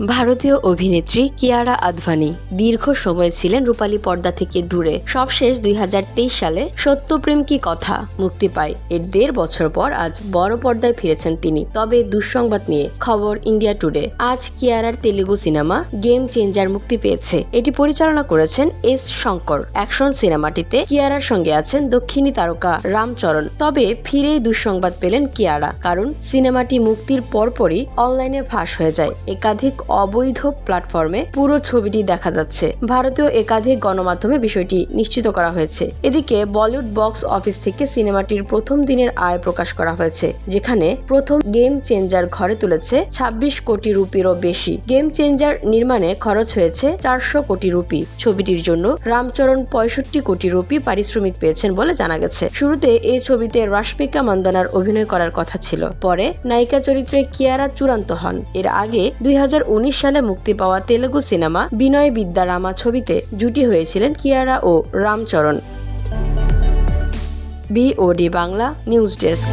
ভারতীয় অভিনেত্রী কিয়ারা আদভানি দীর্ঘ সময় ছিলেন রূপালী পর্দা থেকে দূরে। সবশেষ দুই হাজার তেইশ সালে সত্যপ্রেম কি কথা মুক্তি পায়। এর দেড় বছর পর আজ বড় পর্দায় ফিরেছেন তিনি। তবে দুঃসংবাদ নিয়ে খবর ইন্ডিয়া টুডে। আজ কিয়ারার তেলুগু সিনেমা গেম চেঞ্জার মুক্তি পেয়েছে। এটি পরিচালনা করেছেন এস শঙ্কর। অ্যাকশন সিনেমাটিতে কিয়ারার সঙ্গে আছেন দক্ষিণী তারকা রামচরণ। তবে ফিরেই দুঃসংবাদ পেলেন কিয়ারা, কারণ সিনেমাটি মুক্তির পরপরই অনলাইনে ফাঁস হয়ে যায়। একাধিক অবৈধ প্ল্যাটফর্মে পুরো ছবিটি দেখা যাচ্ছে। ভারতীয় একাধিক গণমাধ্যমে বিষয়টি নিশ্চিত করা হয়েছে। এদিকে বলিউড বক্স অফিস থেকে সিনেমাটির প্রথম দিনের আয় প্রকাশ করা হয়েছে, যেখানে প্রথম গেম চেঞ্জার ঘরে তুলেছে ২৬ কোটি রুপিরও বেশি। গেম চেঞ্জার নির্মাণে খরচ হয়েছে চারশো কোটি রুপি। ছবিটির জন্য রামচরণ পঁয়ষট্টি কোটি রুপি পারিশ্রমিক পেয়েছেন বলে জানা গেছে। শুরুতে এই ছবিতে রাশমিকা মান্দানার অভিনয় করার কথা ছিল, পরে নায়িকা চরিত্রে কিয়ারা চূড়ান্ত হন। এর আগে দুই হাজার সালে মুক্তি পাওয়া তেলেগু সিনেমা বিনয় বিদ্যা রামা ছবিতে জুটি হয়েছিলেন কিয়ারা ও Ramcharan. BOD Bangla news desk